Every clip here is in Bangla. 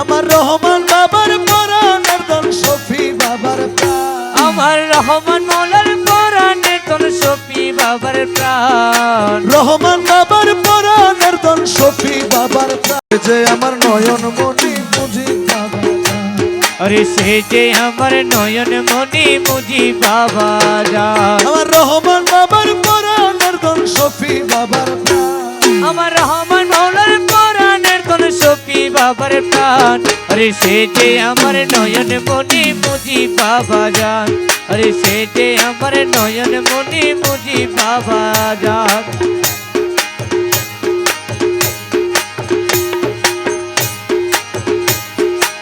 আমার রহমান বাবার পরাণের দল শফি বাবার আমার রহমান মৌলার পরাণে তোর সপি বাবার প্রাণ। রহমান বাবার পরাণের দল শফি বাবার প্রাণ। যে আমার নয়ন মনি বুঝি আরে সে যে আমার নয়ন মনি মুজি বাবা যা আমার রহমান বাবার পরাণের দল শফি বাবার আমার রহমান পরাণের তোর সপি বাবার প্রাণ আরে সে যে আমার নয়ন মনি মুজি বাবা যান আরে সে যে আমার নয়ন মনি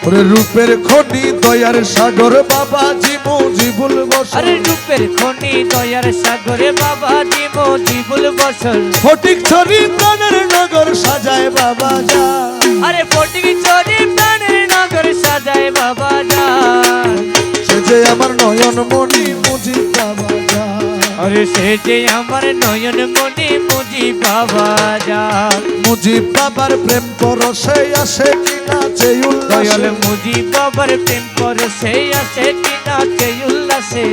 ওরে রূপের খনি দয়ার সাগর বাবা জিমু জিবুল বসর। আরে রূপের খনি দয়ার সাগরে বাবা জীব জীবুল বসল ফটিক ছড়ি প্রাণের নগর সাজায় বাবা যা আরে ফটিক চরি প্রাণের নগর সাজায় বাবা যা সে যে আমার নয়ন মনি মুজি বাবা যা আরে সে যে আমার নয়ন মনি মুজি বাবা যান মুজিব বাবার প্রেম পরশে আসে দয়াল উল্লাসে? মুজি বাবার প্রেম করে সেই আছে কিনা সেই উল্লাসে?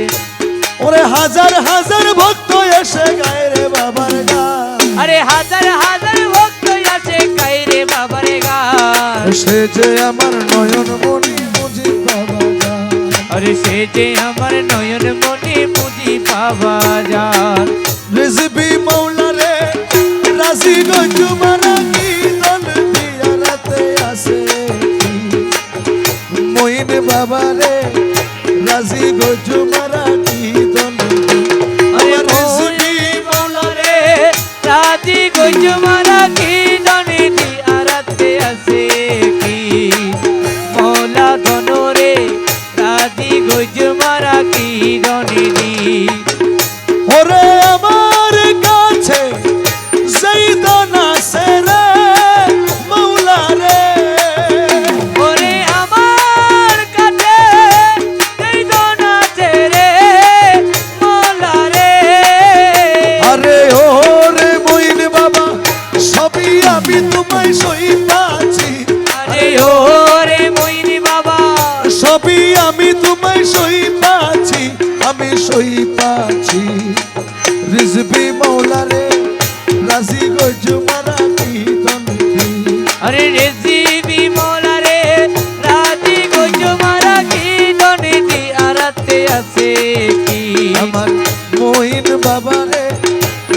ওরে হাজার হাজার ভক্ত এসে গায় রে বাবার গান আরে হাজার হাজার ভক্ত আছে কাইরে বাবার গান সে যে আমার নয়ন মনি মুজিব বাবা গান আরে সে যে আমার নয়ন মনি মুজি বাবা যান রিজবি মৌলা রে রাজি গজু মারা মইন বাবা রে রাজি গো মারা সই পাচ্ছি। রিজবি মৌলা রে রাজি গজু মারা কি দন্দি আরে রেজিবি মৌলা রে রাজি গজ মারা কি দনিদি আরাতে আছে কি? আমার মইন বাবা রে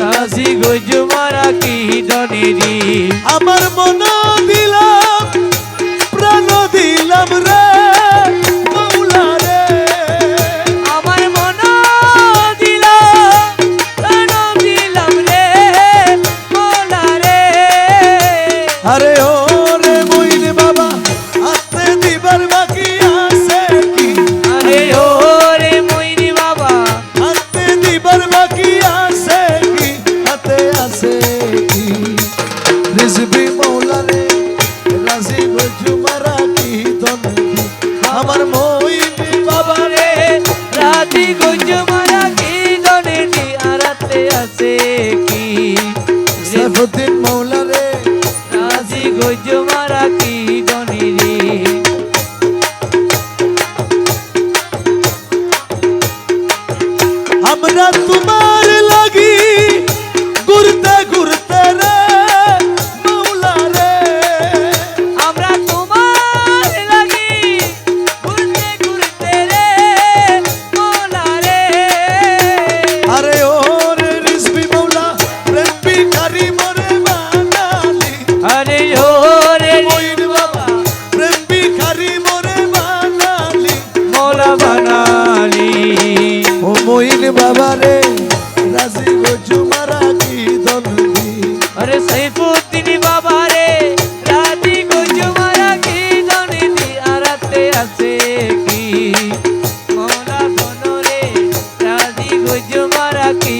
রাজি গজ মারা কি দনিদি আমার মন 一个人。মুইন বাবারে রাজি গজু মারা কি দন্দি আরে সাইফুদ্দিন বাবারে রাজি গজু মারা কি দন্দি আরাতে আছে কি? মোরা বনরে রাজি কি?